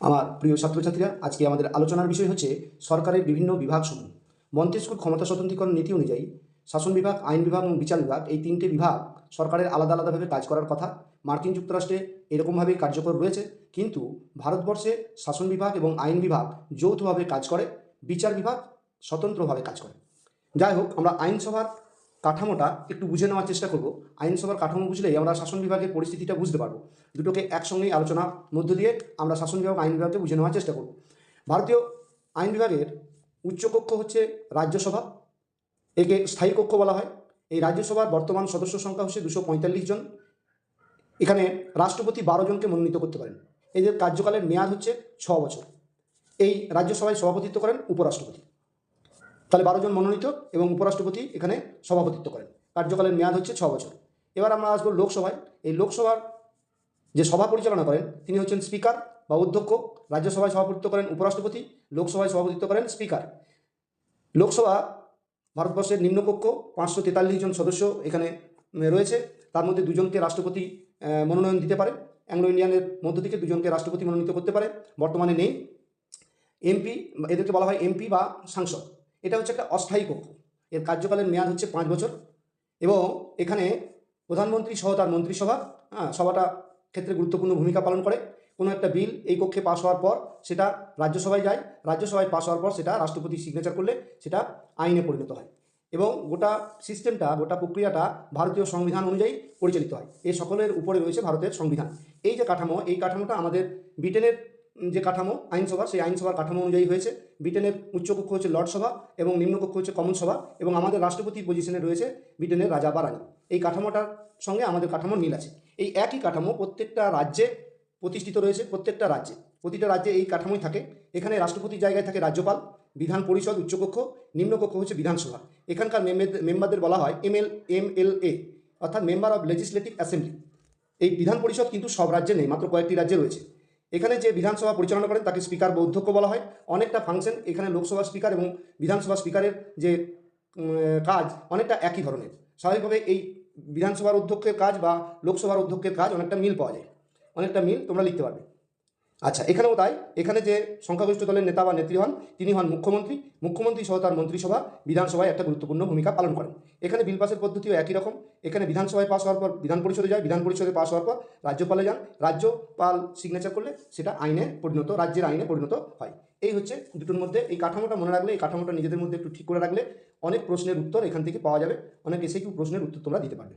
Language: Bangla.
আমার প্রিয় ছাত্রছাত্রীরা, আজকে আমাদের আলোচনার বিষয় হচ্ছে সরকারের বিভিন্ন বিভাগসমূহ। মন্ত্রিস্কুল ক্ষমতা স্বতন্ত্রীকরণ নীতি অনুযায়ী শাসন বিভাগ, আইন বিভাগ এবং বিচার বিভাগ এই তিনটে বিভাগ সরকারের আলাদা আলাদাভাবে কাজ করার কথা মার্কিন যুক্তরাষ্ট্রে এরকমভাবেই কার্যকর রয়েছে। কিন্তু ভারতবর্ষে শাসন বিভাগ এবং আইন বিভাগ যৌথভাবে কাজ করে, বিচার বিভাগ স্বতন্ত্রভাবে কাজ করে। যাই হোক, আমরা আইনসভার কাঠামোটা একটু বুঝে নেওয়ার চেষ্টা করব। আইনসভার কাঠামো বুঝলেই আমরা শাসন বিভাগের পরিস্থিতিটা বুঝতে পারব। দুটোকে একসঙ্গেই আলোচনার মধ্য দিয়ে আমরা শাসন বিভাগ আইন বিভাগকে বুঝে নেওয়ার চেষ্টা করব। ভারতীয় আইন বিভাগের উচ্চকক্ষ হচ্ছে রাজ্যসভা, একে স্থায়ী কক্ষ বলা হয়। এই রাজ্যসভার বর্তমান সদস্য সংখ্যা হচ্ছে দুশো পঁয়তাল্লিশ জন। এখানে রাষ্ট্রপতি বারো জনকে মনোনীত করতে পারেন। এদের কার্যকালের মেয়াদ হচ্ছে ছ বছর। এই রাজ্যসভায় সভাপতিত্ব করেন উপরাষ্ট্রপতি। তাহলে বারো জন মনোনীত এবং উপরাষ্ট্রপতি এখানে সভাপতিত্ব করেন। কার্যকালের মেয়াদ হচ্ছে ছ বছর। এবার আমরা আসব লোকসভায়। এই লোকসভার যে সভা পরিচালনা করেন, তিনি হচ্ছেন স্পিকার বা অধ্যক্ষ, রাজ্যসভায় সভাপতিত্ব করেন উপরাষ্ট্রপতি, লোকসভায় সভাপতিত্ব করেন স্পিকার। লোকসভা ভারতবর্ষের নিম্নকক্ষ, পাঁচশো তেতাল্লিশ জন সদস্য এখানে রয়েছে। তার মধ্যে দুজনকে রাষ্ট্রপতি মনোনয়ন দিতে পারে। অ্যাংলো ইন্ডিয়ানের মধ্য থেকে দুজনকে রাষ্ট্রপতি মনোনীত করতে পারে। বর্তমানে নেই। এমপি, এদেরকে বলা হয় এমপি বা সাংসদ। এটা হচ্ছে একটা অস্থায়ী কক্ষ। এর কার্যকালের মেয়াদ হচ্ছে পাঁচ বছর এবং এখানে প্রধানমন্ত্রী সহ তার মন্ত্রিসভা হ্যাঁ সভাটা ক্ষেত্রে গুরুত্বপূর্ণ ভূমিকা পালন করে। কোনো একটা বিল এই কক্ষে পাশ হওয়ার পর সেটা রাজ্যসভায় যায়, রাজ্যসভায় পাশ হওয়ার পর সেটা রাষ্ট্রপতি সিগনেচার করলে সেটা আইনে পরিণত হয় এবং গোটা সিস্টেমটা, গোটা প্রক্রিয়াটা ভারতীয় সংবিধান অনুযায়ী পরিচালিত হয়। এই সকলের উপরে রয়েছে ভারতের সংবিধান। এই যে কাঠামো, এই কাঠামোটা আমাদের ব্রিটেনের যে কাঠামো আইনসভা, সেই আইনসভার কাঠামো অনুযায়ী হয়েছে। ব্রিটেনের উচ্চকক্ষ হচ্ছে লর্ড সভা এবং নিম্নকক্ষ হচ্ছে কমন সভা এবং আমাদের রাষ্ট্রপতি পজিশনে রয়েছে ব্রিটেনের রাজা বা রানী। এই কাঠামোটার সঙ্গে আমাদের কাঠামোর মিল আছে। এই একই কাঠামো প্রত্যেকটা রাজ্যে প্রতিষ্ঠিত রয়েছে, প্রত্যেকটা রাজ্যে। প্রতিটা রাজ্যে এই কাঠামোই থাকে। এখানে রাষ্ট্রপতির জায়গায় থাকে রাজ্যপাল, বিধান পরিষদ, উচ্চকক্ষ, নিম্নকক্ষ হচ্ছে বিধানসভা। এখানকার মেম্বারদের- বলা হয় এম এল এম এল এ, অর্থাৎ মেম্বার অফ লেজিসলেটিভ অ্যাসেম্বলি এই বিধান পরিষদ কিন্তু সব রাজ্যে নেই, মাত্র কয়েকটি রাজ্যে রয়েছে। এখানে যে বিধানসভা পরিচালনা করেন, তাকে স্পিকার বা অধ্যক্ষ বলা হয়। অনেকটা ফাংশন এখানে লোকসভা স্পিকার এবং বিধানসভা স্পিকারের যে কাজ অনেকটা একই ধরনের। স্বাভাবিকভাবে এই বিধানসভার অধ্যক্ষের কাজ বা লোকসভার অধ্যক্ষের কাজ অনেকটা মিল পাওয়া যায়। অনেকটা মিল তোমরা লিখতে পারবে। আচ্ছা এখানেও তাই। এখানে যে সংখ্যাগরিষ্ঠ দলের নেতা বা নেত্রী হন, তিনি হন মুখ্যমন্ত্রী। মুখ্যমন্ত্রী সহ তার মন্ত্রিসভা বিধানসভায় একটা গুরুত্বপূর্ণ ভূমিকা পালন করেন। এখানে বিল পাসের পদ্ধতিও একই রকম। এখানে বিধানসভায় পাস হওয়ার পর, বিধান পরিষদে যায়, বিধান পরিষদে পাস হওয়ার পর রাজ্যপালে যান। রাজ্যপাল সিগনেচার করলে সেটা আইনে পরিণত, রাজ্যের আইনে পরিণত হয়। এই হচ্ছে দুটোর মধ্যে। এই কাঠামোটা মনে রাখলে, এই কাঠামোটা নিজেদের মধ্যে একটু ঠিক করে রাখলে অনেক প্রশ্নের উত্তর এখান থেকে পাওয়া যাবে। অনেক এসে প্রশ্নের উত্তর তোমরা দিতে পারবে।